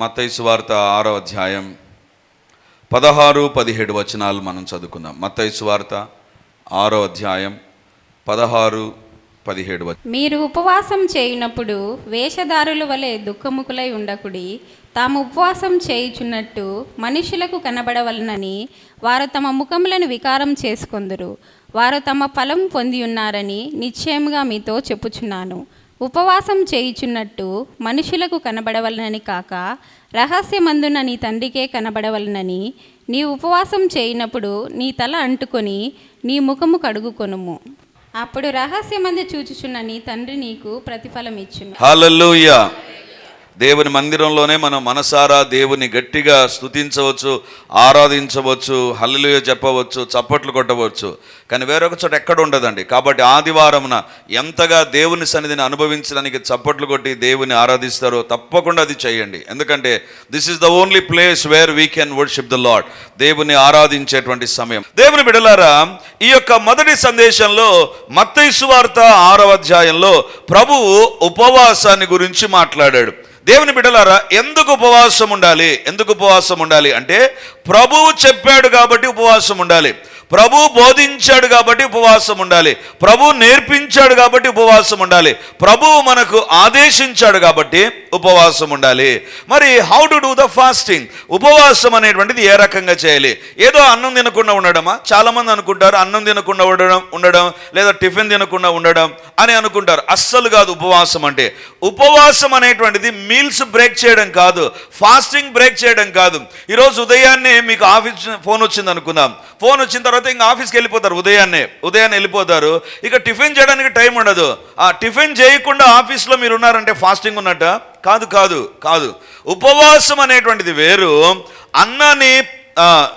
మత్తైసు వార్త ఆరో అధ్యాయం పదహారు పదిహేడు వచనాలు మనం చదువుకుందాం. మత్తైసు వార్త ఆరో అధ్యాయం పదహారు పదిహేడు వచ మీరు ఉపవాసం చేయునప్పుడు వేషధారుల వలె దుఃఖముకులై ఉండకుడి. తాము ఉపవాసం చేయుచున్నట్టు మనుషులకు కనబడవలనని వారు తమ ముఖములను వికారం చేసుకొందురు. వారు తమ ఫలం పొంది ఉన్నారని నిశ్చయముగా మీతో చెప్పుచున్నాను. ఉపవాసం చేయుచున్నట్టు మనుషులకు కనబడవలనని కాక రహస్యమందున నీ తండ్రికే కనబడవలనని నీ ఉపవాసం చేయనప్పుడు నీ తల అంటుకొని నీ ముఖము కడుగుకొనుము. అప్పుడు రహస్యమందు చూచుచున్న నీ తండ్రి నీకు ప్రతిఫలం ఇచ్చును హల్లెలూయా దేవుని మందిరంలోనే మనం మనసారా దేవుని గట్టిగా స్తుతించవచ్చు ఆరాధించవచ్చు హల్లుయ చెప్పవచ్చు చప్పట్లు కొట్టవచ్చు. కానీ వేరొక చోట ఎక్కడ ఉండదండి. కాబట్టి ఆదివారమున ఎంతగా దేవుని సన్నిధిని అనుభవించడానికి చప్పట్లు కొట్టి దేవుని ఆరాధిస్తారో తప్పకుండా అది చేయండి. ఎందుకంటే this is the only place where we can worship the Lord దేవుని ఆరాధించేటువంటి సమయం. దేవుని బిడలారా ఈ యొక్క మొదటి సందేశంలో మత్తైసు వార్త ఆరవ అధ్యాయంలో ప్రభువు ఉపవాసాన్ని గురించి మాట్లాడాడు. దేవుని బిడ్డలారా ఎందుకు ఉపవాసం ఉండాలి? ఎందుకు ఉపవాసం ఉండాలి? అంటే ప్రభువు చెప్పాడు కాబట్టి ఉపవాసం ఉండాలి. ప్రభు బోధించాడు కాబట్టి ఉపవాసం ఉండాలి. ప్రభు నేర్పించాడు కాబట్టి ఉపవాసం ఉండాలి. ప్రభువు మనకు ఆదేశించాడు కాబట్టి ఉపవాసం ఉండాలి. మరి how to do the fasting ఉపవాసం అనేటువంటిది ఏ రకంగా చేయాలి? ఏదో అన్నం తినకుండా ఉండడమా? చాలా మంది అనుకుంటారు అన్నం తినకుండా ఉండడం ఉండడం లేదా టిఫిన్ తినకుండా ఉండడం అని అనుకుంటారు. అస్సలు కాదు ఉపవాసం అంటే. ఉపవాసం అనేటువంటిది మీల్స్ బ్రేక్ చేయడం కాదు. ఫాస్టింగ్ బ్రేక్ చేయడం కాదు. ఈరోజు ఉదయాన్నే మీకు ఆఫీస్ ఫోన్ వచ్చింది అనుకుందాం. ఫోన్ వచ్చిన తర్వాత ఇంకా ఆఫీస్కి వెళ్ళిపోతారు ఉదయాన్నే. ఉదయాన్నే వెళ్ళిపోతారు. ఇక టిఫిన్ చేయడానికి టైం ఉండదు. ఆ టిఫిన్ చేయకుండా ఆఫీస్లో మీరు ఉన్నారంటే ఫాస్టింగ్ ఉన్నట్ట? కాదు కాదు కాదు. ఉపవాసం అనేటువంటిది వేరు. అన్నాన్ని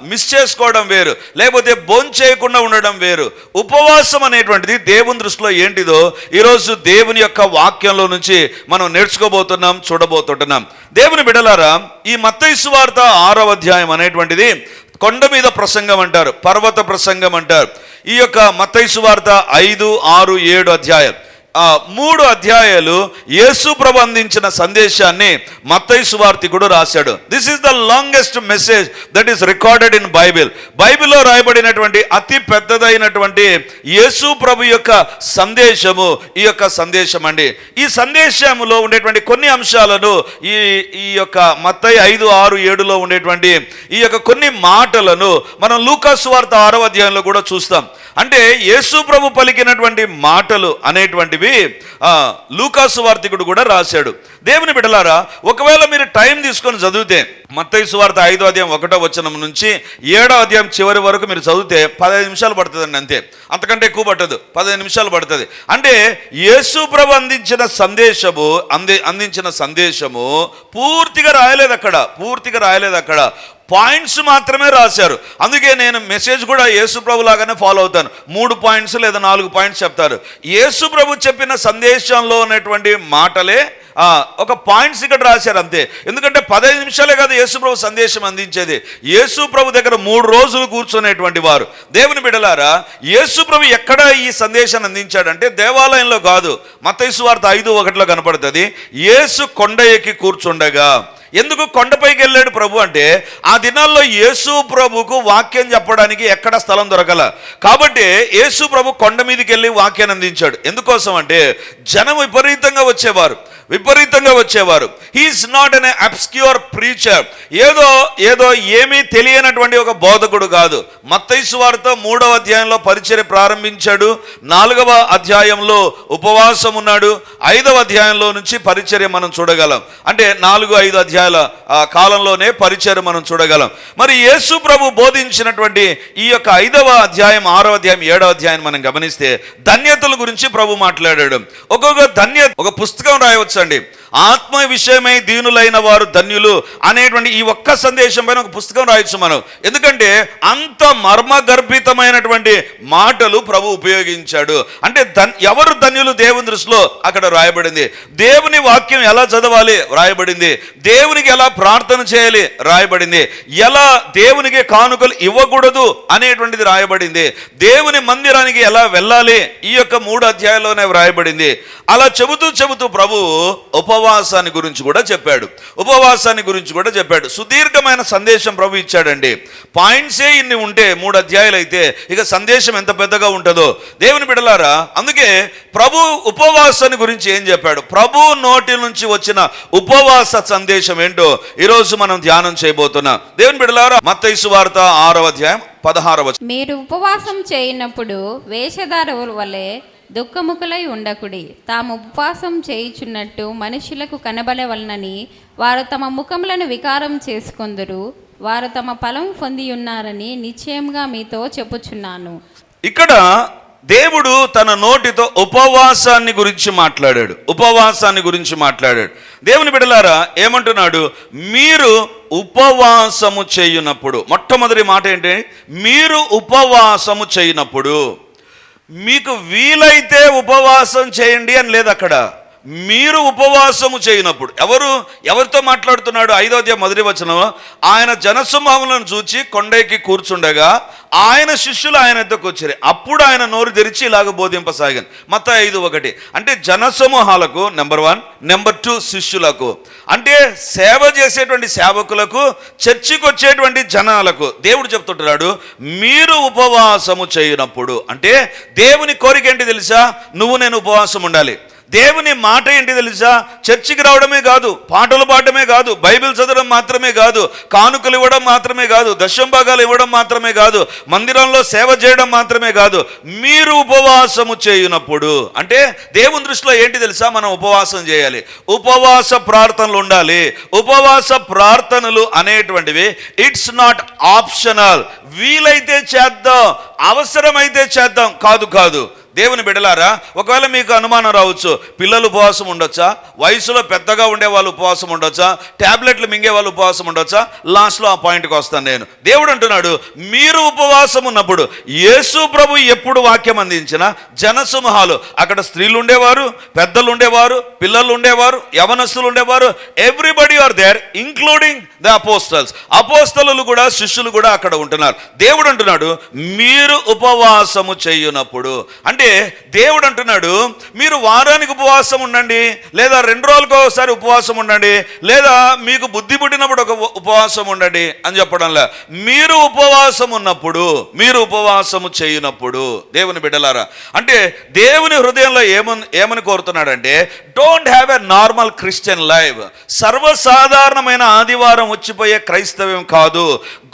మిస్ చేసుకోవడం వేరు. లేకపోతే బోన్ చేయకుండా ఉండడం వేరు. ఉపవాసం అనేటువంటిది దేవుని దృష్టిలో ఏంటిదో ఈరోజు దేవుని యొక్క వాక్యంలో నుంచి మనం నేర్చుకోబోతున్నాం చూడబోతుంటున్నాం దేవుని బిడలారా ఈ మత్తైసు వార్త ఆరవ అధ్యాయం అనేటువంటిది కొండ మీద ప్రసంగం అంటారు పర్వత ప్రసంగం అంటారు. ఈ యొక్క మతైసు వార్త ఐదు ఆరు ఏడు అధ్యాయం. ఆ మూడు అధ్యాయాలు యేసు ప్రబంధించిన సందేశాన్ని మత్తయి సువార్తికుడు రాశాడు. This is the longest message that is recorded in Bible బైబిల్లో రాయబడినటువంటి అతి పెద్దదైనటువంటి యేసు ప్రభు యొక్క సందేశము ఈ యొక్క సందేశం అండి. ఈ సందేశములో ఉండేటువంటి కొన్ని అంశాలను ఈ ఈ యొక్క మత్తయి ఐదు ఆరు ఏడులో ఉండేటువంటి ఈ యొక్క కొన్ని మాటలను మనం లూకాసు వార్త ఆరో అధ్యాయంలో కూడా చూస్తాం. అంటే యేసు ప్రభు పలికినటువంటి మాటలు అనేటువంటివి ఆ, లూకాసు వార్తికుడు కూడా రాశాడు. దేవుని బిడలారా ఒకవేళ మీరు టైం తీసుకొని చదివితే మత్తయి సువార్త ఐదో అధ్యాయం ఒకటో వచనం నుంచి ఏడో అధ్యాయం చివరి వరకు మీరు చదివితే పదహైదు నిమిషాలు పడుతుందండి అంతే. అంతకంటే ఎక్కువ పట్టదు పదహైదు నిమిషాలు పడుతుంది. అంటే యేసు ప్రభు అందించిన సందేశము అంది అందించిన సందేశము పూర్తిగా రాయలేదు అక్కడ పూర్తిగా రాయలేదు అక్కడ. పాయింట్స్ మాత్రమే రాశారు. అందుకే నేను మెసేజ్ కూడా యేసు ప్రభు లాగానే ఫాలో అవుతాను. మూడు పాయింట్స్ లేదా నాలుగు పాయింట్స్ చెప్తారు. యేసు ప్రభు చెప్పిన సందేశంలో ఉన్నటువంటి మాటలే ఒక పాయింట్స్ ఇక్కడ రాశారు అంతే. ఎందుకంటే పదహైదు నిమిషాలే కాదు యేసుప్రభు సందేశం అందించేది. యేసు ప్రభు దగ్గర మూడు రోజులు కూర్చునేటువంటి వారు. దేవుని బిడలారా యేసుప్రభు ఎక్కడ ఈ సందేశాన్ని అందించాడంటే దేవాలయంలో కాదు. మత్తయి వార్త ఐదు ఒకటిలో కనపడుతుంది. యేసు కొండ ఎక్కి కూర్చుండగా. ఎందుకు కొండపైకి వెళ్ళాడు ప్రభు అంటే ఆ దినాల్లో యేసు ప్రభుకు వాక్యం చెప్పడానికి ఎక్కడ స్థలం దొరకల. కాబట్టి యేసు ప్రభు కొండ మీదకి వెళ్ళి వాక్యాన్ని అందించాడు. ఎందుకోసం అంటే జనం విపరీతంగా వచ్చేవారు. విపరీతంగా వచ్చేవారు. He is not an obscure preacher ఏదో ఏదో ఏమీ తెలియనటువంటి ఒక బోధకుడు కాదు. మత్తైసు వారితో మూడవ అధ్యాయంలో పరిచర్య ప్రారంభించాడు. నాలుగవ అధ్యాయంలో ఉపవాసం ఉన్నాడు. ఐదవ అధ్యాయంలో నుంచి పరిచర్య మనం చూడగలం. అంటే నాలుగు ఐదు అధ్యాయాల కాలంలోనే పరిచర్య మనం చూడగలం. మరి యేసు ప్రభు బోధించినటువంటి ఈ యొక్క ఐదవ అధ్యాయం ఆరవ అధ్యాయం ఏడవ అధ్యాయం మనం గమనిస్తే ధన్యతల గురించి ప్రభు మాట్లాడాడు. ఒక్కొక్క ధన్యత ఒక పుస్తకం రాయవచ్చు. గమనించండి ఆత్మ విషయమై దీనులైన వారు ధన్యులు అనేటువంటి ఈ ఒక్క సందేశం పైన ఒక పుస్తకం రాయొచ్చు మనం. ఎందుకంటే అంత మర్మగర్భితమైనటువంటి మాటలు ప్రభు ఉపయోగించాడు. అంటే ధన్ ఎవరు ధన్యులు దేవుని దృష్టిలో అక్కడ రాయబడింది? దేవుని వాక్యం ఎలా చదవాలి? రాయబడింది. దేవునికి ఎలా ప్రార్థన చేయాలి? రాయబడింది. ఎలా దేవునికి కానుకలు ఇవ్వకూడదు అనేటువంటిది రాయబడింది. దేవుని మందిరానికి ఎలా వెళ్ళాలి? ఈ యొక్క మూడు అధ్యాయంలోనే వ్రాయబడింది అలా చెబుతూ చెబుతూ ప్రభువు ఉపవాసాన్ని గురించి కూడా చెప్పాడు. ఉపవాసాన్ని గురించి కూడా చెప్పాడు. సుదీర్ఘమైన సందేశం ప్రభు ఇచ్చాడండి. పాయింట్సే ఇన్ని ఉంటే మూడు అధ్యాయులు అయితే ఇక సందేశం ఎంత పెద్దగా ఉంటుందో. దేవుని బిడలారా అందుకే ప్రభు ఉపవాసాన్ని గురించి ఏం చెప్పాడు? ప్రభు నోటి నుంచి వచ్చిన ఉపవాస సందేశం ఏంటో ఈరోజు మనం ధ్యానం చేయబోతున్నాం. దేవుని బిడలారా మత్తైసు వార్త ఆరవ అధ్యాయం పదహారవ మీరు ఉపవాసం చేయనప్పుడు వేషధారుల వలె దుఃఖముఖులై ఉండకుడి. తాము ఉపవాసం చేయుచున్నట్టు మనుషులకు కనబడవలనని వారు తమ ముఖములను వికారం చేసుకొందురు. వారు తమ ఫలం పొంది ఉన్నారని నిశ్చయంగా మీతో చెప్పుచున్నాను. ఇక్కడ దేవుడు తన నోటితో ఉపవాసాన్ని గురించి మాట్లాడాడు. ఉపవాసాన్ని గురించి మాట్లాడాడు. దేవుని బిడలారా ఏమంటున్నాడు? మీరు ఉపవాసము చేయునప్పుడు. మొట్టమొదటి మాట ఏంటి? మీరు ఉపవాసము చేయనప్పుడు. మీకు వీలైతే ఉపవాసం చేయండి అని లేదు అక్కడ. మీరు ఉపవాసము చేయనప్పుడు ఎవరు ఎవరితో మాట్లాడుతున్నాడు ఐదో మొదటి వచనం? ఆయన జనసమూహములను చూచి కొండైకి కూర్చుండగా ఆయన శిష్యులు ఆయన ఎద్దకు వచ్చారు. అప్పుడు ఆయన నోరు తెరిచి ఇలాగ బోధింపసాగాను. మత ఐదు ఒకటి. అంటే జనసమూహాలకు నెంబర్ వన్ నెంబర్ టూ శిష్యులకు. అంటే సేవ చేసేటువంటి సేవకులకు చర్చికి వచ్చేటువంటి జనాలకు దేవుడు చెప్తుంటున్నాడు మీరు ఉపవాసము చేయనప్పుడు అంటే దేవుని కోరిక ఏంటి తెలుసా? నువ్వు నేను ఉపవాసం ఉండాలి. దేవుని మాట ఏంటి తెలుసా? చర్చికి రావడమే కాదు పాటలు పాడటమే కాదు బైబిల్ చదవడం మాత్రమే కాదు కానుకలు ఇవ్వడం మాత్రమే కాదు దశంభాగాలు ఇవ్వడం మాత్రమే కాదు మందిరంలో సేవ చేయడం మాత్రమే కాదు మీరు ఉపవాసము చేయునప్పుడు. అంటే దేవుని దృష్టిలో ఏంటి తెలుసా? మనం ఉపవాసం చేయాలి. ఉపవాస ప్రార్థనలు ఉండాలి. ఉపవాస ప్రార్థనలు అనేటువంటివి ఇట్స్ నాట్ ఆప్షనల్ వీలైతే చేద్దాం అవసరమైతే చేద్దాం కాదు కాదు. దేవుని బిడలారా ఒకవేళ మీకు అనుమానం రావచ్చు పిల్లలు ఉపవాసం ఉండొచ్చా? వయసులో పెద్దగా ఉండే వాళ్ళు ఉపవాసం ఉండొచ్చా? ట్యాబ్లెట్లు మింగే వాళ్ళు ఉపవాసం ఉండొచ్చా? లాస్ట్లో ఆ పాయింట్కి వస్తాను నేను. దేవుడు అంటున్నాడు మీరు ఉపవాసం ఉన్నప్పుడు యేసు ప్రభు ఎప్పుడు వాక్యం అందించిన జనసమూహాలు అక్కడ స్త్రీలు ఉండేవారు పెద్దలు ఉండేవారు పిల్లలు ఉండేవారు యవనస్తులు ఉండేవారు everybody are there including the apostles అపోస్తలు కూడా శిష్యులు కూడా అక్కడ ఉంటున్నారు. దేవుడు అంటున్నాడు మీరు ఉపవాసము చేయునప్పుడు అంటే దేవుడు అంటున్నాడు మీరు వారానికి ఉపవాసం ఉండండి లేదా రెండు రోజులకు ఒకసారి ఉపవాసం ఉండండి లేదా మీకు బుద్ధి పుట్టినప్పుడు ఒక ఉపవాసం ఉండండి అని చెప్పడంలా. మీరు ఉపవాసం ఉన్నప్పుడు మీరు ఉపవాసము చేయనప్పుడు దేవుని బిడ్డలారా అంటే దేవుని హృదయంలో ఏమని ఏమని కోరుతున్నాడంటే don't have a normal Christian life సర్వసాధారణమైన ఆదివారం వచ్చిపోయే క్రైస్తవ్యం కాదు.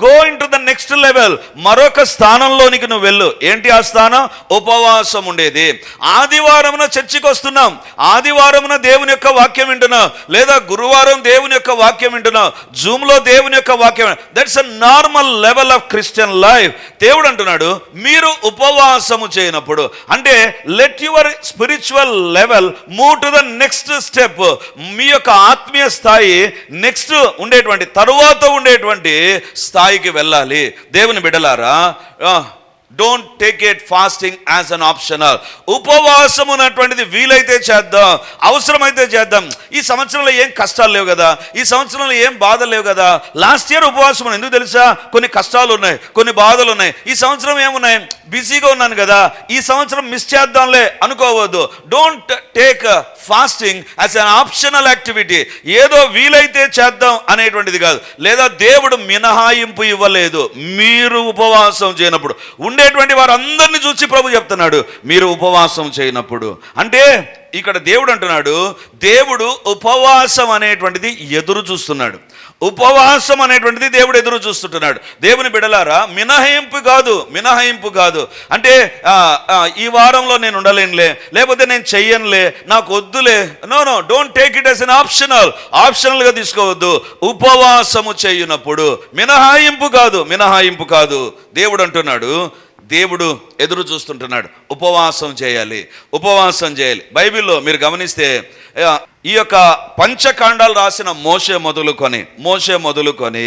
Go in to the next level మరొక స్థానంలోనికి నువ్వు వెళ్ళు. ఏంటి ఆ స్థానం? ఉపవాసం ఉండేది. ఆదివారమున చర్చికి వస్తున్నాం. ఆదివారమున దేవుని యొక్క వాక్యం వింటున్నాం. లేదా గురువారం దేవుని యొక్క వాక్యం వింటున్నాం. జూమ్లో దేవుని యొక్క వాక్యం. That's a normal level of Christian life దేవుడు అంటున్నాడు మీరు ఉపవాసము చేయనప్పుడు. అంటే let your spiritual level move to the next step మీ యొక్క ఆత్మీయ స్థాయి నెక్స్ట్ ఉండేటువంటి తరువాత ఉండేటువంటి స్థాయికి వెళ్ళాలి. దేవుని బిడలారా don't take it fasting as an optional ఉపవాసం ఉన్నటువంటిది వీలైతే చేద్దాం అవసరమైతే చేద్దాం. ఈ సంవత్సరంలో ఏం కష్టాలు లేవు కదా? ఈ సంవత్సరంలో ఏం బాధలు లేవు కదా? లాస్ట్ ఇయర్ ఉపవాసం ఎందుకు తెలుసా? కొన్ని కష్టాలు ఉన్నాయి కొన్ని బాధలు ఉన్నాయి. ఈ సంవత్సరం ఏమున్నాయి? బిజీగా ఉన్నాను కదా. ఈ సంవత్సరం మిస్ చేద్దాంలే అనుకోవద్దు. Don't take fasting as an optional activity ఏదో వీలైతే చేద్దాం అనేటువంటిది కాదు. లేదా దేవుడు మినహాయింపు ఇవ్వలేదు. మీరు ఉపవాసం చేయనప్పుడు. ఉండేటువంటి వారందరిని చూసి ప్రభు చెప్తున్నాడు మీరు ఉపవాసం చేయనప్పుడు. అంటే ఇక్కడ దేవుడు అంటున్నాడు దేవుడు ఉపవాసం అనేటువంటిది ఎదురు చూస్తున్నాడు. ఉపవాసం అనేటువంటిది దేవుడు ఎదురు చూస్తుంటున్నాడు. దేవుని బిడలారా మినహాయింపు కాదు మినహాయింపు కాదు. అంటే ఆ, ఈ వారంలో నేను ఉండలేనులే లేకపోతే నేను చెయ్యనులే నాకు వద్దులే. No no don't take it as an optional ఆప్షనల్గా తీసుకోవద్దు. ఉపవాసము చేయునప్పుడు మినహాయింపు కాదు మినహాయింపు కాదు. దేవుడు అంటున్నాడు దేవుడు ఎదురు చూస్తుంటున్నాడు. ఉపవాసం చేయాలి. ఉపవాసం చేయాలి. బైబిల్లో మీరు గమనిస్తే ఈ యొక్క పంచకాండాలు రాసిన మోసే మొదలుకొని మోసే మొదలుకొని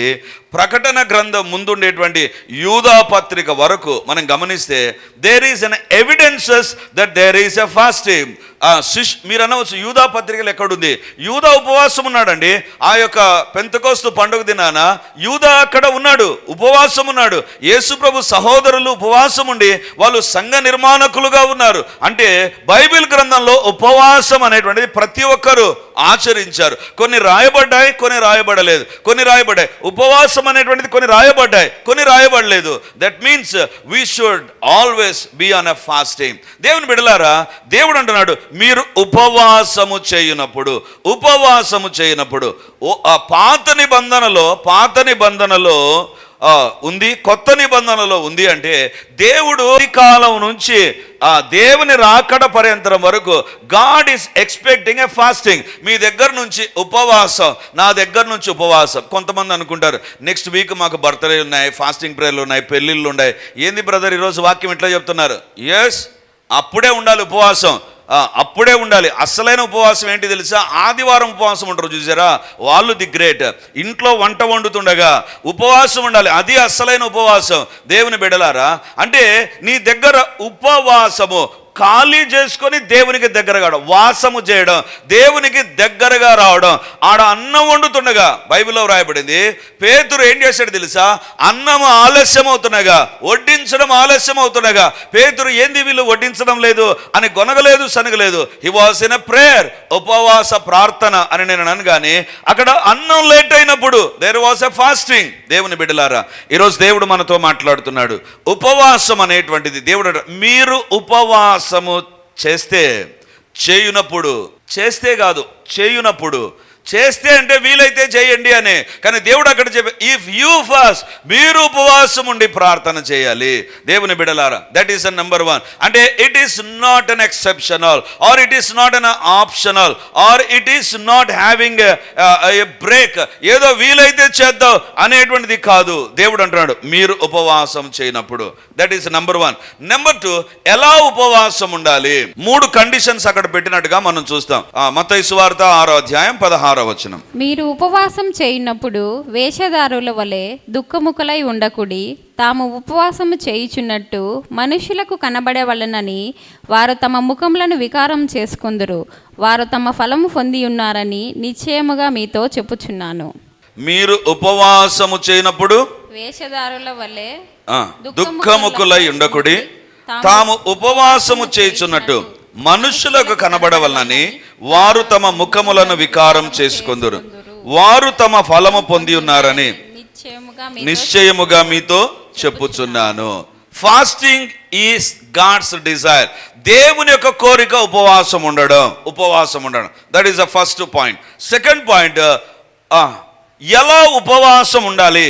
ప్రకటన గ్రంథం ముందుండేటువంటి యూదా పత్రిక వరకు మనం గమనిస్తే there is an evidences that there is a fasting శిష్ మీరు అనవచ్చు యూదా పత్రికలు ఎక్కడుంది? యూదా ఉపవాసం ఉన్నాడండి. ఆ యొక్క పెంతకోస్తు పండుగ దినాన యూదా అక్కడ ఉన్నాడు ఉపవాసం ఉన్నాడు. యేసుప్రభు సహోదరులు ఉపవాసం ఉండి వాళ్ళు సంఘ నిర్మాణకులుగా ఉన్నారు. అంటే బైబిల్ గ్రంథంలో ఉపవాసం అనేటువంటిది ప్రతి ప్రతి ఒక్కరు ఆచరించారు. కొన్ని రాయబడ్డాయి కొన్ని రాయబడలేదు. కొన్ని రాయబడ్డాయి. ఉపవాసం అనేటువంటిది కొన్ని రాయబడ్డాయి కొన్ని రాయబడలేదు. That means we should always be on a fasting దేవుని బిడలారా దేవుడు అంటున్నాడు మీరు ఉపవాసము చేయునప్పుడు ఉపవాసము చేయనప్పుడు ఆ పాత నిబంధనలో పాత నిబంధనలో ఉంది కొత్త నిబంధనలో ఉంది అంటే దేవుడు ఈ కాలం నుంచి ఆ దేవుని రాకడ పర్యంతరం వరకు God is expecting a fasting మీ దగ్గర నుంచి ఉపవాసం నా దగ్గర నుంచి ఉపవాసం. కొంతమంది అనుకుంటారు నెక్స్ట్ వీక్ మాకు బర్త్డే ఉన్నాయి ఫాస్టింగ్ ప్రేయర్లు ఉన్నాయి పెళ్ళిళ్ళు ఉన్నాయి. ఏంది బ్రదర్ ఈరోజు వాక్యం ఇట్లా చెప్తున్నారు? ఎస్ అప్పుడే ఉండాలి ఉపవాసం. అప్పుడే ఉండాలి. అస్సలైన ఉపవాసం ఏంటి తెలుసా? ఆదివారం ఉపవాసం ఉంటారు చూసారా? వాళ్ళు ది గ్రేట్. ఇంట్లో వంట వండుతుండగా ఉపవాసం ఉండాలి. అది అస్సలైన ఉపవాసం. దేవుని బిడలారా అంటే నీ దగ్గర ఉపవాసము ఖాళీ చేసుకొని దేవునికి దగ్గర కావడం వాసము చేయడం దేవునికి దగ్గరగా రావడం. ఆడ అన్నం వండుతుండగా బైబిల్లో రాయబడింది పేతురు ఏం చేశాడు తెలుసా? అన్నం ఆలస్యం అవుతుండగా వడ్డించడం ఆలస్యం అవుతుండగా పేతురు ఏంది వీళ్ళు వడ్డించడం లేదు అని గొనగలేదు సనగలేదు హి వాస్ ఇన్ ప్రేయర్ ఉపవాస ప్రార్థన అని నేను అనగానే అక్కడ అన్నం లేట్ అయినప్పుడు దేర్ వాస్ ఎ ఫాస్టింగ్ దేవుని బిడ్డలారా ఈరోజు దేవుడు మనతో మాట్లాడుతున్నాడు. ఉపవాసం అనేటువంటిది దేవుడు మీరు ఉపవాసం ఉపవాసము చేస్తే చేయునప్పుడు చేస్తే కాదు చేయునప్పుడు చేస్తే అంటే వీలైతే చేయండి అని. కానీ దేవుడు అక్కడ చెప్పే ఇఫ్ యూ ఫాస్ట్ మీరు ఉపవాసం ఉండి ప్రార్థన చేయాలి. దేవుని బిడలారా that is a number one అంటే it is not an exceptional or it is not an optional or it is not having a break ఏదో వీలైతే చేద్దాం అనేటువంటిది కాదు. దేవుడు అంటున్నాడు మీరు ఉపవాసం చేయనప్పుడు that is number one number two ఎలా ఉపవాసం ఉండాలి? మూడు కండిషన్స్ అక్కడ పెట్టినట్టుగా మనం చూస్తాం. మత సువార్త ఆరో అధ్యాయం పదహారో వచనం. మీరు ఉపవాసం చేయునప్పుడు వేషధారుల వలె దుఃఖముఖలై ఉండకుడి తాము ఉపవాసము చేయుచున్నట్టు మనుషులకు కనబడవలనని వారు తమ ముఖములను వికారం చేసుకుందురు. వారు తమ ఫలము పొంది ఉన్నారని నిశ్చయముగా మీతో చెప్పుచున్నాను. మీరు ఉపవాసము చేయనప్పుడు వేషధారుల వలె దుఃఖముకులై ఉండకుడి తాము ఉపవాసము చేయుచున్నట్టు మనుషులకు కనబడవలనని వారు తమ ముఖములను వికారం చేసుకుందురు. వారు తమ ఫలము పొంది ఉన్నారని నిశ్చయముగా మీతో చెప్పుచున్నాను. ఫాస్టింగ్ ఈస్ గాడ్స్ డిజైర్ దేవుని యొక్క కోరిక ఉపవాసం ఉండడం ఉపవాసం ఉండడం. That is the first point second point ఎలా ఉపవాసం ఉండాలి?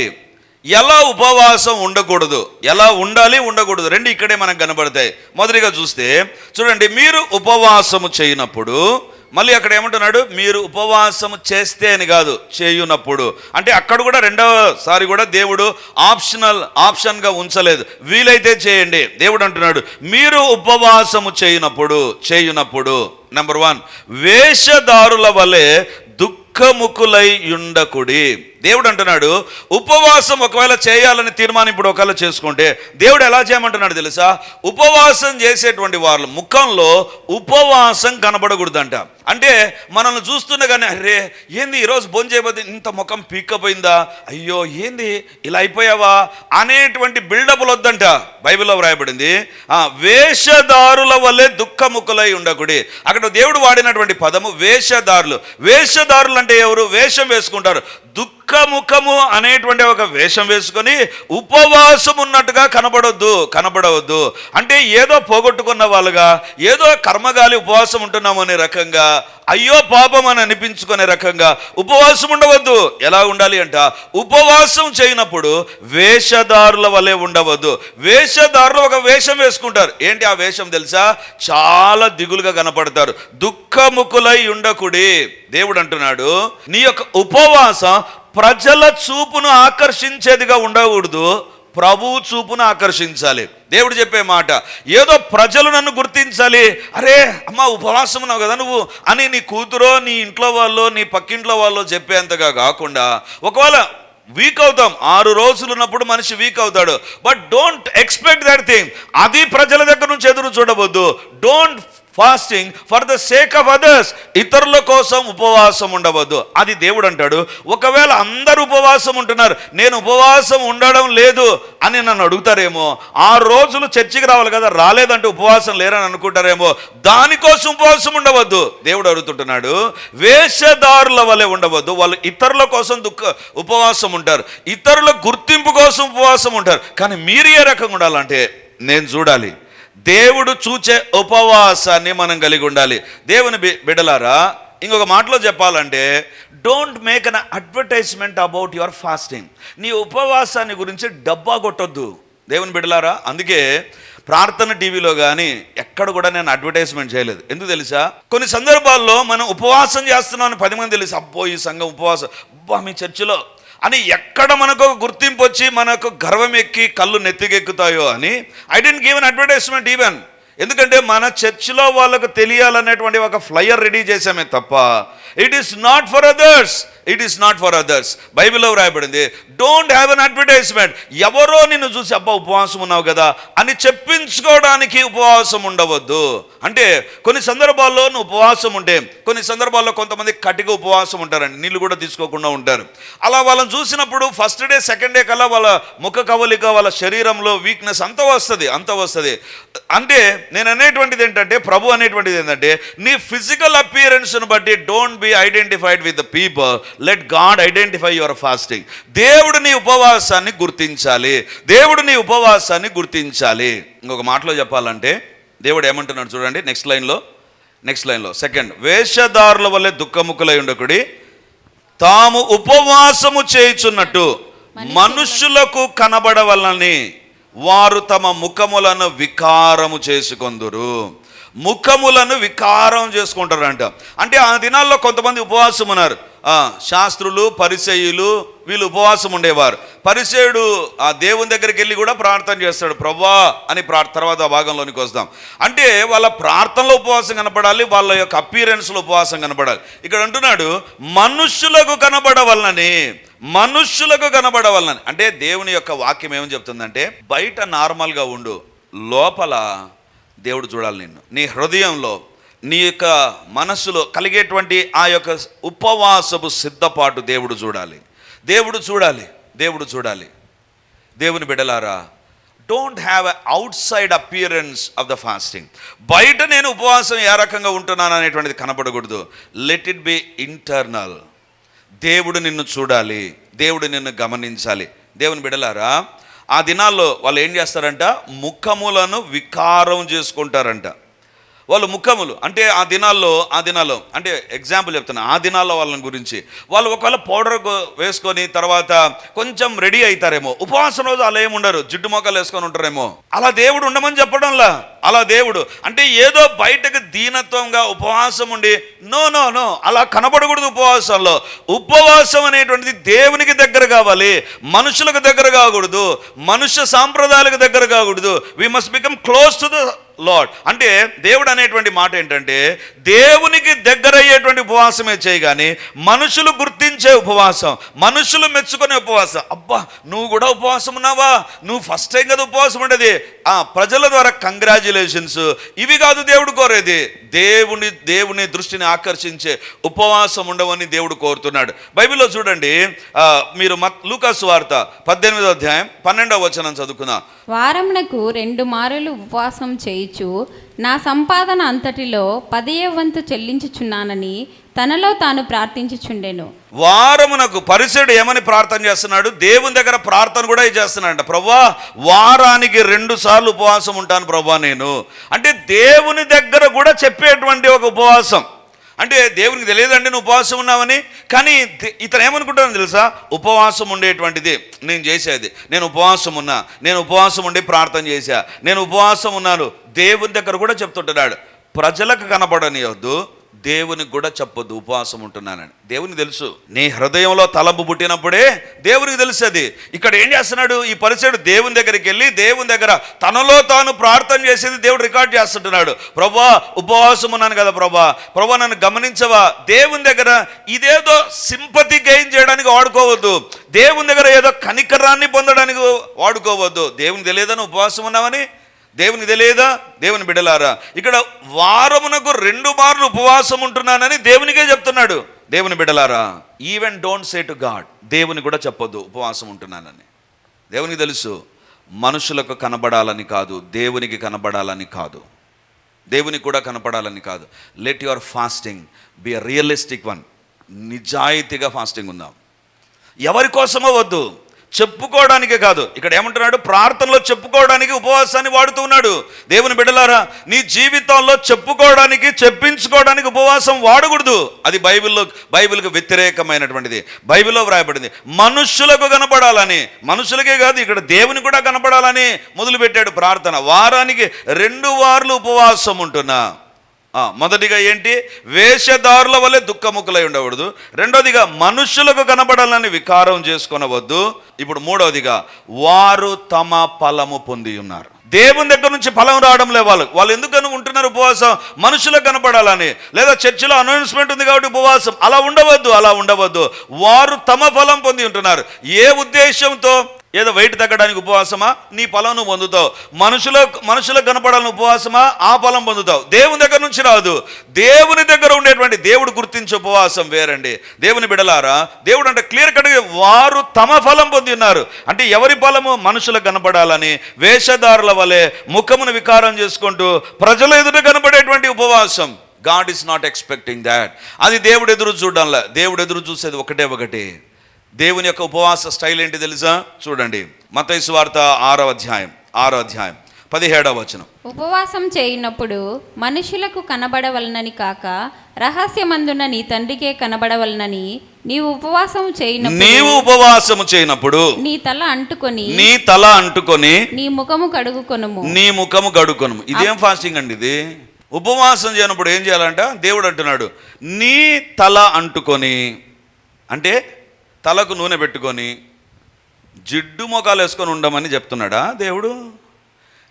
ఎలా ఉపవాసం ఉండకూడదు? ఎలా ఉండాలి? ఉండకూడదు. రెండు ఇక్కడే మనకు కనబడతాయి. మొదటిగా చూస్తే చూడండి మీరు ఉపవాసము చేయనప్పుడు మళ్ళీ అక్కడ ఏమంటున్నాడు? మీరు ఉపవాసము చేస్తే అని కాదు చేయునప్పుడు. అంటే అక్కడ కూడా రెండవసారి కూడా దేవుడు ఆప్షనల్ ఆప్షన్గా ఉంచలేదు. వీలైతే చేయండి. దేవుడు అంటున్నాడు మీరు ఉపవాసము చేయునప్పుడు చేయునప్పుడు నెంబర్ వన్ వేషధారుల వలె దుఃఖముకులై ఉండకుడి. దేవుడు అంటున్నాడు ఉపవాసం ఒకవేళ చేయాలని తీర్మానం ఇప్పుడు ఒకవేళ చేసుకుంటే దేవుడు ఎలా చేయమంటున్నాడు తెలుసా? ఉపవాసం చేసేటువంటి వాళ్ళ ముఖంలో ఉపవాసం కనబడకూడదంట. అంటే మనల్ని చూస్తుండగానే అరే ఏంది ఈరోజు భోజనం చేయబోతే ఇంత ముఖం పీక్కపోయిందా? అయ్యో ఏంది? ఇలా అయిపోయావా? అనేటువంటి బిల్డప్లు వద్దంట. బైబిల్లో వ్రాయబడింది ఆ వేషధారుల వల్లే దుఃఖముఖులై ఉండకుడి. అక్కడ దేవుడు వాడినటువంటి పదము వేషధారులు. వేషధారులు అంటే ఎవరు? వేషం వేసుకుంటారు. దుఃఖముఖము అనేటువంటి ఒక వేషం వేసుకొని ఉపవాసం ఉన్నట్టుగా కనబడొద్దు కనబడవద్దు. అంటే ఏదో పోగొట్టుకున్న వాళ్ళుగా ఏదో కర్మగాలి ఉపవాసం ఉంటున్నాము అనే రకంగా అయ్యో పాపం అని అనిపించుకునే రకంగా ఉపవాసం ఉండవద్దు. ఎలా ఉండాలి అంట? ఉపవాసం చేయనప్పుడు వేషధారుల వలె ఉండవద్దు. వేషధారులు ఒక వేషం వేసుకుంటారు. ఏంటి ఆ వేషం తెలుసా? చాలా దిగులుగా కనపడతారు. దుఃఖముఖులై ఉండకుడి. దేవుడు అంటున్నాడు నీ యొక్క ఉపవాసం ప్రజల చూపును ఆకర్షించేదిగా ఉండకూడదు ప్రభువు చూపును ఆకర్షించాలి. దేవుడు చెప్పే మాట ఏదో ప్రజలు నన్ను గుర్తించాలి. అరే అమ్మ ఉపవాసం ఉన్నావు కదా నువ్వు అని నీ కూతురో నీ ఇంట్లో వాళ్ళు నీ పక్కింట్లో వాళ్ళు చెప్పేంతగా కాకుండా ఒకవేళ వీక్ అవుతాం ఆరు రోజులు ఉన్నప్పుడు మనిషి వీక్ అవుతాడు. But don't expect that thing అది ప్రజల దగ్గర నుంచి ఎదురు చూడవద్దు. Don't fasting for the sake of others ఇతరుల కోసం ఉపవాసం ఉండవద్దు. అది దేవుడు అంటాడు ఒకవేళ అందరూ ఉపవాసం ఉంటున్నారు నేను ఉపవాసం ఉండడం లేదు అని నన్ను అడుగుతారేమో ఆ రోజులు చర్చికి రావాలి కదా రాలేదంటే ఉపవాసం లేరని అనుకుంటారేమో దానికోసం ఉపవాసం ఉండవద్దు. దేవుడు అడుగుతుంటున్నాడు వేషధారుల వలె ఉండవద్దు. వాళ్ళు ఇతరుల కోసం దుఃఖ ఉపవాసం ఉంటారు. ఇతరుల గుర్తింపు కోసం ఉపవాసం ఉంటారు. కానీ మీరు ఏ రకంగా ఉండాలంటే నేను చూడాలి. దేవుడు చూచే ఉపవాసాన్ని మనం కలిగి ఉండాలి. దేవుని బి- బిడలారా ఇంకొక మాటలో చెప్పాలంటే don't make an advertisement about your fasting నీ ఉపవాసాన్ని గురించి డబ్బా కొట్టొద్దు. దేవుని బిడలారా అందుకే ప్రార్థన టీవీలో కానీ ఎక్కడ కూడా నేను అడ్వర్టైజ్మెంట్ చేయలేదు. ఎందుకు తెలుసా? కొన్ని సందర్భాల్లో మనం ఉపవాసం చేస్తున్నామని పది మంది తెలుసు అబ్బో ఈ సంఘం ఉపవాసం అబ్బా మీ చర్చిలో అని ఎక్కడ మనకు ఒక గుర్తింపు వచ్చి మనకు గర్వం ఎక్కి కళ్ళు నెత్తికెక్కుతాయో అని I didn't give an advertisement even ఎందుకంటే మన చర్చిలో వాళ్ళకు తెలియాలనేటువంటి ఒక ఫ్లయర్ రెడీ చేసామే తప్ప it is not for others it is not for others బైబిల్లో వ్రాయబడింది డోంట్ హ్యావ్ అన్ అడ్వర్టైజ్మెంట్ ఎవరో నిన్ను చూసి అబ్బా ఉపవాసం ఉన్నావు కదా అని చెప్పించుకోవడానికి ఉపవాసం ఉండవద్దు. అంటే కొన్ని సందర్భాల్లో నువ్వు ఉపవాసం ఉంటే కొన్ని సందర్భాల్లో కొంతమంది కటిక ఉపవాసం ఉంటారండి. నీళ్ళు కూడా తీసుకోకుండా ఉంటారు. అలా వాళ్ళని చూసినప్పుడు ఫస్ట్ డే సెకండ్ డే కల్లా వాళ్ళ ముఖ కవలిక వాళ్ళ శరీరంలో వీక్నెస్ అంత వస్తుంది అంత వస్తుంది. అంటే నేను అనేటువంటిది ఏంటంటే ప్రభు అనేటువంటిది ఏంటంటే నీ ఫిజికల్ అపియరెన్స్ను బట్టి don't be identified with the people let God identify your fasting దేవుడు నీ ఉపవాసాన్ని గుర్తించాలి. దేవుడు నీ ఉపవాసాన్ని గుర్తించాలి. ఇంకొక మాటలో చెప్పాలంటే దేవుడు ఏమంటున్నాడు చూడండి నెక్స్ట్ లైన్లో నెక్స్ట్ లైన్లో సెకండ్ వేషధారుల వల్లే దుఃఖముఖులై ఉండకుడి. తాము ఉపవాసము చేయుచున్నట్టు మనుష్యులకు కనబడవలని వారు తమ ముఖములను వికారము చేసుకొందురు. ముఖములను వికారం చేసుకుంటారంట. అంటే ఆ దినాల్లో కొంతమంది ఉపవాసం ఉన్నారు శాస్త్రులు పరిచయులు వీళ్ళు ఉపవాసం ఉండేవారు. పరిచయుడు ఆ దేవుని దగ్గరికి వెళ్ళి కూడా ప్రార్థన చేస్తాడు. ప్రభా అని ప్రా తర్వాత భాగంలోనికి వస్తాం. అంటే వాళ్ళ ప్రార్థనలో ఉపవాసం కనపడాలి వాళ్ళ యొక్క అపీరెన్స్లో ఉపవాసం కనపడాలి. ఇక్కడ అంటున్నాడు మనుష్యులకు కనబడవలనని మనుష్యులకు కనబడవలనని. అంటే దేవుని యొక్క వాక్యం ఏమని చెప్తుందంటే బయట నార్మల్గా ఉండు లోపల దేవుడు చూడాలి నిన్ను. నీ హృదయంలో నీ యొక్క మనసులో కలిగేటువంటి ఆ యొక్క ఉపవాసపు సిద్ధపాటు దేవుడు చూడాలి. దేవుడు చూడాలి దేవుడు చూడాలి. దేవుని బిడలారా don't have a outside appearance of the fasting బయట నేను ఉపవాసం ఏ రకంగా ఉంటున్నాను అనేటువంటిది కనపడకూడదు లెట్ ఇట్ బి ఇంటర్నల్ దేవుడు నిన్ను చూడాలి. దేవుడు నిన్ను గమనించాలి. దేవుని బిడలారా ఆ దినాల్లో వాళ్ళు ఏం చేస్తారంట? ముఖములను వికారం చేసుకుంటారంట. వాళ్ళు ముఖములు. అంటే ఆ దినాల్లో ఆ దినాల్లో అంటే ఎగ్జాంపుల్ చెప్తున్నా ఆ దినాల్లో వాళ్ళని గురించి. వాళ్ళు ఒకవేళ పౌడర్ వేసుకొని తర్వాత కొంచెం రెడీ అవుతారేమో ఉపవాసం రోజు అలా ఏముండరు జిడ్డు మొక్కలు వేసుకొని ఉంటారేమో. అలా దేవుడు ఉండమని చెప్పడంలా? అలా దేవుడు. అంటే ఏదో బయటకు దీనత్వంగా ఉపవాసం ఉండి నో నో నో అలా కనబడకూడదు ఉపవాసంలో. ఉపవాసం అనేటువంటిది దేవునికి దగ్గర కావాలి. మనుషులకు దగ్గర కాకూడదు. మనుష్య సాంప్రదాయాలకు దగ్గర కాకూడదు. We must become close to the Lord అంటే దేవుడు అనేటువంటి మాట ఏంటంటే దేవునికి దగ్గర అయ్యేటువంటి ఉపవాసమే చేయగాని మనుషులు గుర్తించే ఉపవాసం మనుషులు మెచ్చుకునే ఉపవాసం. అబ్బా నువ్వు కూడా ఉపవాసం ఉన్నావా? నువ్వు ఫస్ట్ టైం కదా ఉపవాసం ఉండేది. ఆ ప్రజల ద్వారా కంగ్రాచులేషన్స్. ఇవి కాదు దేవుడు కోరేది. దేవుని దేవుని దృష్టిని ఆకర్షించే ఉపవాసం ఉండవని దేవుడు కోరుతున్నాడు. బైబిల్లో చూడండి మీరు మత్ లూకాసు వార్త పద్దెనిమిదో అధ్యాయం పన్నెండవ వచనం చదువుకుందాం. వారమునకు రెండు మారులు ఉపవాసం చేయుచు నా సంపాదన అంతటిలో పదే వంతు చెల్లించుచున్నానని తనలో తాను ప్రార్థించుచుండెను. వారమునకు పరిసయుడు ఏమని ప్రార్థన చేస్తున్నాడు? దేవుని దగ్గర ప్రార్థన కూడా చేస్తున్నాడంట. ప్రభా వారానికి రెండు సార్లు ఉపవాసం ఉంటాను ప్రభా నేను. అంటే దేవుని దగ్గర కూడా చెప్పేటువంటి ఒక ఉపవాసం. అంటే దేవునికి తెలియదండి నువ్వు ఉపవాసం ఉన్నావని కానీ ఇతను ఏమనుకుంటాను తెలుసా? ఉపవాసం ఉండేటువంటిది. నేను చేసేది. నేను ఉపవాసం ఉన్నా. నేను ఉపవాసం ఉండి ప్రార్థన చేశా. నేను ఉపవాసం ఉన్నాను. దేవుని దగ్గర కూడా చెప్తుంటున్నాడు. ప్రజలకు కనబడనియొద్దు దేవునికి కూడా చెప్పొద్దు ఉపవాసం ఉంటున్నానని. దేవునికి తెలుసు నీ హృదయంలో తలంపు పుట్టినప్పుడే దేవునికి తెలుసు అది. ఇక్కడ ఏం చేస్తున్నాడు? ఈ పరిచయుడు దేవుని దగ్గరికి వెళ్ళి దేవుని దగ్గర తనలో తాను ప్రార్థన చేసేది దేవుడు రికార్డ్ చేస్తుంటున్నాడు. ప్రభా ఉపవాసం ఉన్నాను కదా ప్రభా. ప్రభా నన్ను గమనించవా? దేవుని దగ్గర ఇదేదో సింపతి గెయిన్ చేయడానికి వాడుకోవద్దు. దేవుని దగ్గర ఏదో కనికరాన్ని పొందడానికి వాడుకోవద్దు. దేవుని తెలియదని ఉపవాసం ఉన్నామని దేవుని తెలియదా దేవుని బిడలారా ఇక్కడ వారమునకు రెండు మార్లు ఉపవాసం ఉంటున్నానని దేవునికే చెప్తున్నాడు. దేవుని బిడలారా even don't say to God దేవుని కూడా చెప్పొద్దు ఉపవాసం ఉంటున్నానని. దేవునికి తెలుసు మనుషులకు కనబడాలని కాదు దేవునికి కనబడాలని కాదు. దేవునికి కూడా కనపడాలని కాదు. Let your fasting be a realistic one నిజాయితీగా ఫాస్టింగ్ ఉందాం. ఎవరి కోసమో వద్దు. చెప్పుకోవడానికే కాదు. ఇక్కడ ఏమంటున్నాడు? ప్రార్థనలో చెప్పుకోవడానికి ఉపవాసాన్ని వాడుతూ ఉన్నాడు. దేవుని బిడ్డలారా నీ జీవితంలో చెప్పుకోవడానికి చెప్పించుకోవడానికి ఉపవాసం వాడకూడదు. అది బైబిల్లో బైబిల్కి వ్యతిరేకమైనటువంటిది. బైబిల్లో వ్రాయబడింది. మనుషులకు కనపడాలని మనుషులకే కాదు ఇక్కడ దేవుని కూడా కనపడాలని మొదలుపెట్టాడు ప్రార్థన. వారానికి రెండు వార్లు ఉపవాసం ఉంటున్నా. మొదటిగా ఏంటి? వేషధారుల వలె దుఃఖముఖులై ఉండకూడదు. రెండోదిగా మనుషులకు కనబడాలని వికారం చేసుకొనవద్దు. ఇప్పుడు మూడవదిగా వారు తమ ఫలము పొంది ఉన్నారు. దేవుని దగ్గర నుంచి ఫలం రావడం లే వాళ్ళు. వాళ్ళు ఎందుకని ఉంటున్నారు ఉపవాసం? మనుషులకు కనపడాలని. లేదా చర్చిలో అనౌన్స్మెంట్ ఉంది కాబట్టి ఉపవాసం. అలా ఉండవద్దు అలా ఉండవద్దు. వారు తమ ఫలం పొంది ఉంటున్నారు. ఏ ఉద్దేశంతో ఏదో వెయిట్ తగ్గడానికి ఉపవాసమా? నీ పొలం నువ్వు పొందుతావు. మనుషుల మనుషులకు కనపడాలని ఉపవాసమా? ఆ ఫలం పొందుతావు. దేవుని దగ్గర నుంచి రాదు. దేవుని దగ్గర ఉండేటువంటి దేవుడు గుర్తించే ఉపవాసం వేరండి. దేవుని బిడలారా దేవుడు అంటే క్లియర్ కట్గా వారు తమ ఫలం పొంది ఉన్నారు. అంటే ఎవరి ఫలము? మనుషులకు కనపడాలని వేషధారుల వలె ముఖమును వికారం చేసుకుంటూ ప్రజల ఎదుట కనపడేటువంటి ఉపవాసం. God is not expecting that అది దేవుడు ఎదురు చూడంలా. దేవుడు ఎదురు చూసేది ఒకటే ఒకటి. దేవుని యొక్క ఉపవాస స్టైల్ ఏంటి తెలుసా? చూడండి. మతైసు వార్త ఆరో అధ్యాయం ఆరో అధ్యాయం పదిహేడవ వచనం. ఉపవాసం చేయనప్పుడు మనుషులకు కనబడవలనని కాక రహస్యమందున నీ తండ్రికే కనబడవలనని నీవు ఉపవాసం చేయనప్పుడు నీవు ఉపవాసము చేయనప్పుడు నీ తల అంటుకొని నీ తల అంటుకొని నీ ముఖము కడుగుకొనుము. నీ ముఖము గడుకొను ఇదేం ఫాస్టింగ్ అండి ఇది? ఉపవాసం చేయనప్పుడు ఏం చేయాలంట? దేవుడు అంటున్నాడు నీ తల అంటుకొని. అంటే తలకు నూనె పెట్టుకొని జిడ్డు మొఖాలు వేసుకొని ఉండమని చెప్తున్నాడా దేవుడు?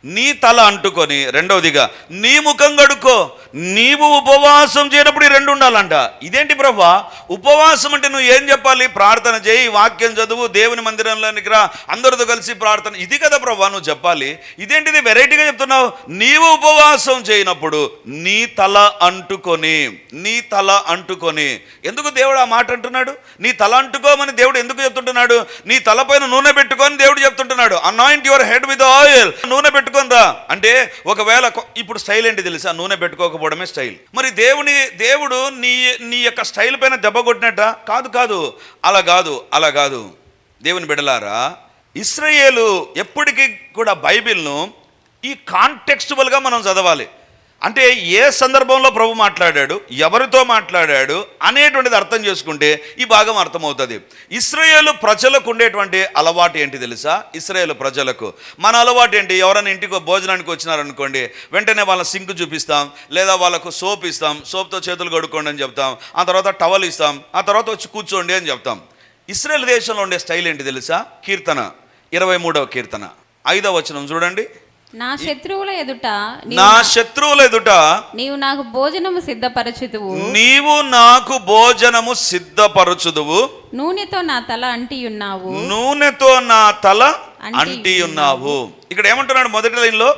నీ తల అంటుకొని రెండవదిగా నీ ముఖం గడుకో నీవు ఉపవాసం చేయనప్పుడు ఈ రెండు ఉండాలంట. ఇదేంటి ప్రభా? ఉపవాసం అంటే నువ్వు ఏం చెప్పాలి? ప్రార్థన చేయి వాక్యం చదువు దేవుని మందిరంలోనికి రా అందరితో కలిసి ప్రార్థన. ఇది కదా ప్రభా నువ్వు చెప్పాలి. ఇదేంటిది వెరైటీగా చెప్తున్నావు? నీవు ఉపవాసం చేయనప్పుడు నీ తల అంటుకొని నీ తల అంటుకొని. ఎందుకు దేవుడు ఆ మాట అంటున్నాడు? నీ తల అంటుకోమని దేవుడు ఎందుకు చెప్తుంటున్నాడు? నీ తలపైన నూనె పెట్టుకొని దేవుడు చెప్తుంటున్నాడు. Anoint your head with oil నూనె పెట్టుకొని రా అంటే ఒకవేళ ఇప్పుడు స్టైల్ ఏంటి తెలుసా? నూనె పెట్టుకోకపోవడమే స్టైల్ మరి దేవుని దేవుడు నీ నీ యొక్క స్టైల్ పైన దెబ్బ కొట్టినట్ట? కాదు కాదు. అలా కాదు అలా కాదు. దేవుని బిడలారా ఇస్రయేలు ఎప్పటికీ కూడా బైబిల్ను ఈ కాంటెక్స్టువల్గా మనం చదవాలి. అంటే ఏ సందర్భంలో ప్రభు మాట్లాడాడు ఎవరితో మాట్లాడాడు అనేటువంటిది అర్థం చేసుకుంటే ఈ భాగం అర్థమవుతుంది. ఇస్రాయేలు ప్రజలకు ఉండేటువంటి అలవాటు ఏంటి తెలుసా? ఇస్రాయేలు ప్రజలకు. మన అలవాటు ఏంటి? ఎవరైనా ఇంటికి భోజనానికి వచ్చినారనుకోండి వెంటనే వాళ్ళ సింక్ చూపిస్తాం లేదా వాళ్ళకు సోప్ ఇస్తాం సోప్తో చేతులు కడుక్కోండి అని చెప్తాం ఆ తర్వాత టవల్ ఇస్తాం ఆ తర్వాత వచ్చి కూర్చోండి అని చెప్తాం. ఇస్రాయేల్ దేశంలో ఉండే స్టైల్ ఏంటి తెలుసా? కీర్తన. ఇరవై మూడవ కీర్తన. ఐదవ వచనం చూడండి. నా శత్రువుల ఎదుట నా శత్రువుల ఎదుట నీవు నాకు భోజనము సిద్ధపరచుదువు. నీవు నాకు భోజనము సిద్ధపరచుదువు. నూనెతో నా తల అంటి ఉన్నావు నూనెతో నా తల అంటి అంటి ఉన్నావు ఇక్కడ ఏమంటున్నాడు మొదటి లైన్లో?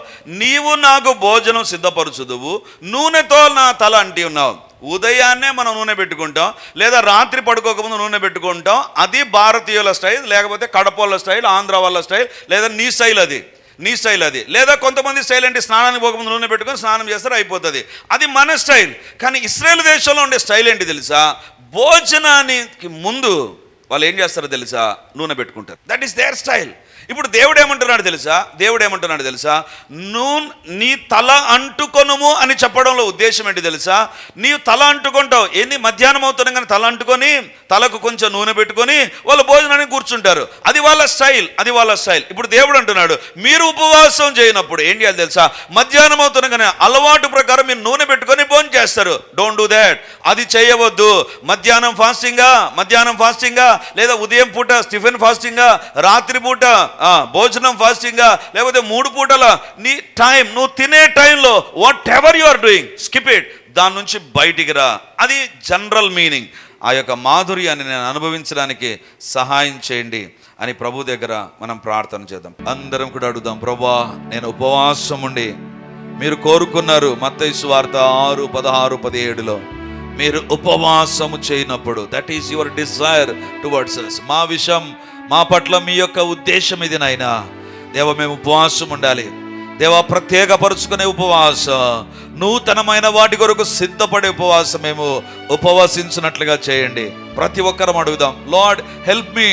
నీవు నాకు భోజనం సిద్ధపరచుదువు. నూనెతో నా తల అంటి ఉన్నావు ఉదయాన్నే మనం నూనె పెట్టుకుంటాం లేదా రాత్రి పడుకోకముందు నూనె పెట్టుకుంటాం. అది భారతీయుల స్టైల్ లేకపోతే కడపోళ్ళ స్టైల్ ఆంధ్ర వాళ్ళ స్టైల్ లేదా నీ స్టైల్ అది. నీ స్టైల్ అది. లేదా కొంతమంది స్టైల్ అంటే స్నానానికి పోకముందు నూనె పెట్టుకొని స్నానం చేస్తారు అయిపోతుంది. అది మన స్టైల్. కానీ ఇస్రాయేల్ దేశంలో ఉండే స్టైల్ ఏంటి తెలుసా? భోజనానికి ముందు వాళ్ళు ఏం చేస్తారో తెలుసా? నూనె పెట్టుకుంటారు. దట్ ఈస్ దేర్ స్టైల్ ఇప్పుడు దేవుడు ఏమంటున్నాడు తెలుసా? దేవుడు ఏమంటున్నాడు తెలుసా? నువ్వు నీ తల అంటుకొనుము అని చెప్పడంలో ఉద్దేశం ఏంటి తెలుసా? నీవు తల అంటుకుంటావు. ఏంది? మధ్యాహ్నం అవుతున్నా కానీ తల అంటుకొని తలకు కొంచెం నూనె పెట్టుకొని వాళ్ళు భోజనానికి కూర్చుంటారు. అది వాళ్ళ స్టైల్ అది వాళ్ళ స్టైల్. ఇప్పుడు దేవుడు అంటున్నాడు మీరు ఉపవాసం చేయనప్పుడు ఏం చేయాలి తెలుసా? మధ్యాహ్నం అవుతున్నా అలవాటు ప్రకారం మీరు నూనె పెట్టుకొని భోజనం చేస్తారు. డోంట్ డూ దాట్ అది చేయవద్దు. మధ్యాహ్నం ఫాస్టింగా మధ్యాహ్నం ఫాస్టింగా లేదా ఉదయం పూట స్టిఫెన్ ఫాస్టింగా రాత్రి పూట భోజనం ఫాస్టింగా లేకపోతే మూడు పూటల నీ టైం నువ్వు తినే టైంలో whatever you are doing skip it దాని నుంచి బయటికి రా. అది జనరల్ మీనింగ్ ఆ యొక్క మాధుర్యాన్ని నేను అనుభవించడానికి సహాయం చేయండి అని ప్రభు దగ్గర మనం ప్రార్థన చేద్దాం. అందరం కూడా అడుగుదాం ప్రభా నేను ఉపవాసం ఉండి మీరు కోరుకున్నారు మత్తైసు వార్త ఆరు పదహారు పదిహేడులో మీరు ఉపవాసము చేయనప్పుడు that is your desire towards మా విషయం మా పట్ల మీ యొక్క ఉద్దేశం ఇది నాయనా. దేవ మేము ఉపవాసం ఉండాలి. దేవ ప్రత్యేకపరుచుకునే ఉపవాసం నూతనమైన వాటి కొరకు సిద్ధపడే ఉపవాసం మేము ఉపవసించినట్లుగా చేయండి. ప్రతి ఒక్కరం అడుగుదాం Lord help me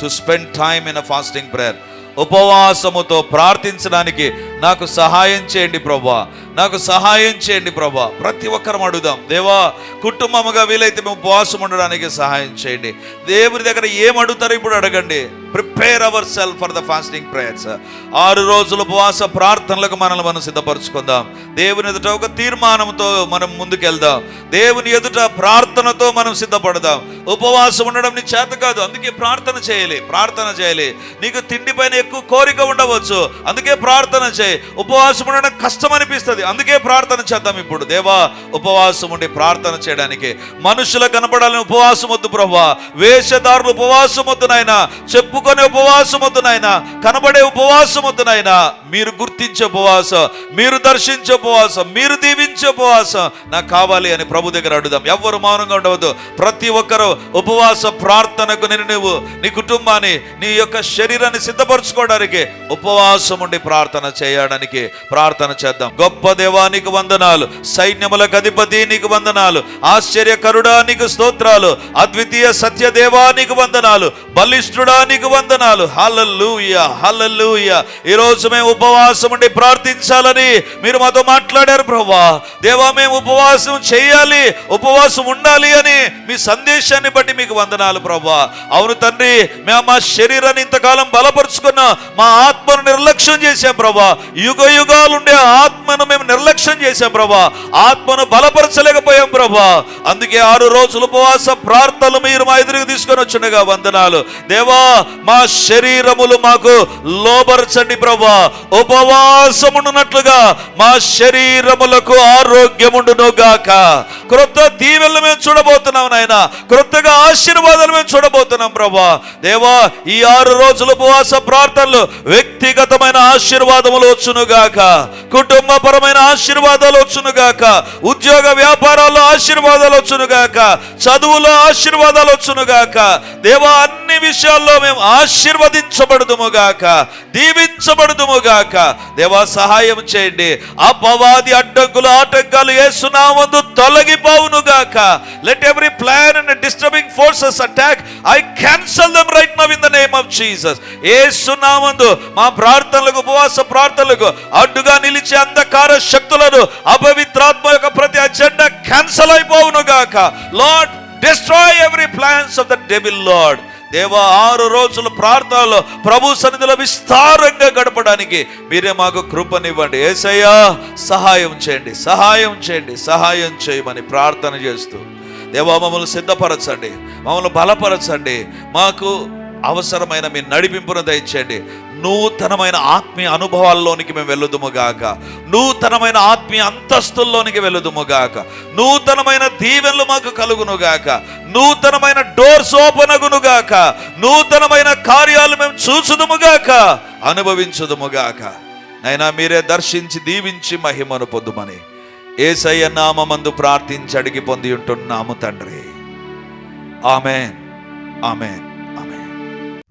to spend time in a fasting prayer. ఉపవాసముతో ప్రార్థించడానికి నాకు సహాయం చేయండి ప్రభా నాకు సహాయం చేయండి ప్రభా ప్రతి ఒక్కరం అడుగుదాం. దేవా కుటుంబముగా వీలైతే మేము ఉపవాసం ఉండడానికి సహాయం చేయండి. దేవుని దగ్గర ఏం అడుగుతారో ఇప్పుడు అడగండి. Prepare our self for the fasting prayers ఆరు రోజుల ఉపవాస ప్రార్థనలకు మనల్ని మనం సిద్ధపరచుకుందాం. దేవుని ఎదుట ఒక తీర్మానంతో మనం ముందుకెళ్దాం. దేవుని ఎదుట ప్రార్థనతో మనం సిద్ధపడదాం. ఉపవాసం ఉండడం నీ చేత కాదు. అందుకే ప్రార్థన చేయాలి. ప్రార్థన చేయాలి. నీకు తిండి పైన ఎక్కువ కోరిక ఉండవచ్చు. అందుకే ప్రార్థన చేయాలి. ఉపవాసం ఉండడం కష్టం అనిపిస్తుంది అందుకే ప్రార్థన చేద్దాం ఇప్పుడు. దేవా ఉపవాసం ఉండి ప్రార్థన చేయడానికి మనుషులు కనపడాలని ఉపవాసం వద్దు ప్రభా వేషధారులు ఉపవాసం వద్దు నాయన. చెప్పుకునే ఉపవాసం వద్దు నాయన. కనబడే ఉపవాసం వద్దు నాయన. మీరు గుర్తించే ఉపవాసం మీరు దర్శించే ఉపవాసం మీరు దీవించే ఉపవాసం నాకు కావాలి అని ప్రభు దగ్గర అడుగుదాం. ఎవ్వరు మౌనంగా ఉండవద్దు. ప్రతి ఒక్కరూ ఉపవాస ప్రార్థనకు నేను నువ్వు నీ కుటుంబాన్ని నీ యొక్క శరీరాన్ని సిద్ధపరచుకోవడానికి ఉపవాసం ఉండి ప్రార్థన చేయడానికి ప్రార్థన చేద్దాం. గొప్ప దేవానికి వందనాలు సైన్యములకు అధిపతి నీకు వందనాలు ఆశ్చర్యకరుడా నీకు స్తోత్రాలు అద్వితీయ సత్య దేవానికి వందనాలు బలిష్ఠుడా నీకు వందనాలు. Hallelujah hallelujah. ఈ రోజు మేము ఉపవాసం ఉండి ప్రార్థించాలని మీరు మాతో మాట్లాడారు ప్రభా దేవా మేము ఉపవాసం చేయాలి ఉపవాసం ఉండాలి అని మీ సందేశాన్ని బట్టి మీకు వందనాలు ప్రభా అవును తండ్రి మేము మా శరీరాన్ని ఇంతకాలం బలపరుచుకున్నాం మా ఆత్మను నిర్లక్ష్యం చేశాం ప్రభా యుగ యుగాలుండే ఆత్మను మేము నిర్లక్ష్యం చేశాం ప్రభా. ఆత్మను బలపరచలేకపోయాం ప్రభా. అందుకే ఆరు రోజులు ఉపవాస ప్రార్థనలు మీరు మా ఎదురుకు తీసుకొని వచ్చినగా వందనాలు. దేవా మా శరీరములు మాకు లోబరచండి ప్రభా. ఉపవాసముండునట్లుగా మా శరీరములకు ఆరోగ్యముండును గాక క్రొత్త దీవెనలు మేము చూడబోతున్నాం నాయన. క్రొత్తగా ఆశీర్వాదాలు మేము చూడబోతున్నాం ప్రభా. దేవా ఈ ఆరు రోజుల ఉపవాస ప్రార్థనలు వ్యక్తిగతమైన ఆశీర్వాదములు వచ్చునుగాక. కుటుంబపరమైన ఆశీర్వాదాలు వచ్చును గాక ఉద్యోగ వ్యాపారాల్లో ఆశీర్వాదాలు వచ్చును గాక చదువులో ఆశీర్వాదాలు వచ్చును గాక దేవా అన్ని విషయాల్లో మేము ఆశీర్వదించబడుదుము గాక దేవా సహాయం చేయండి. అపవాది అడ్డంకులు ఆటంకాలు ఏసునామందు తొలగిపోవునుగాక. Let every plan and disturbing forces attack I cancel them right now in the name of Jesus ఏసునామందు మా ప్రార్థనలకు ఉపవాస ప్రార్థనలకు అడ్డుగా నిలిచే అంధకార శక్తులను అపవిత్రాత్మ యొక్క ప్రతి అజెండా క్యాన్సల్ అయిపోవును గాక. Lord destroy every plans of the devil Lord దేవా ఆరు రోజుల ప్రార్థనలో ప్రభు సన్నిధిలో విస్తారంగా గడపడానికి మీరే మాకు కృపనివ్వండి. ఏసయ్యా సహాయం చేయండి సహాయం చేయండి సహాయం చేయమని ప్రార్థన చేస్తూ. దేవా మమ్మల్ని సిద్ధపరచండి మమ్మల్ని బలపరచండి. మాకు అవసరమైన మీ నడిపింపును దయచేయండి. నూతనమైన ఆత్మీయ అనుభవాల్లోనికి మేము వెళ్ళుదుముగాక నూతనమైన ఆత్మీయ అంతస్తుల్లోనికి వెళ్ళుదుముగాక నూతనమైన దీవెనలు మాకు కలుగునుగాక నూతనమైన డోర్స్ ఓపెన్ అగునుగాక నూతనమైన కార్యాలు మేము చూసుదుముగాక అనుభవించుదుముగాక నైనా మీరే దర్శించి దీవించి మహిమను పొందుమని ఏసయ్య నామందు ప్రార్థించి అడిగి పొంది ఉంటున్నాము తండ్రి. Amen amen. Amen.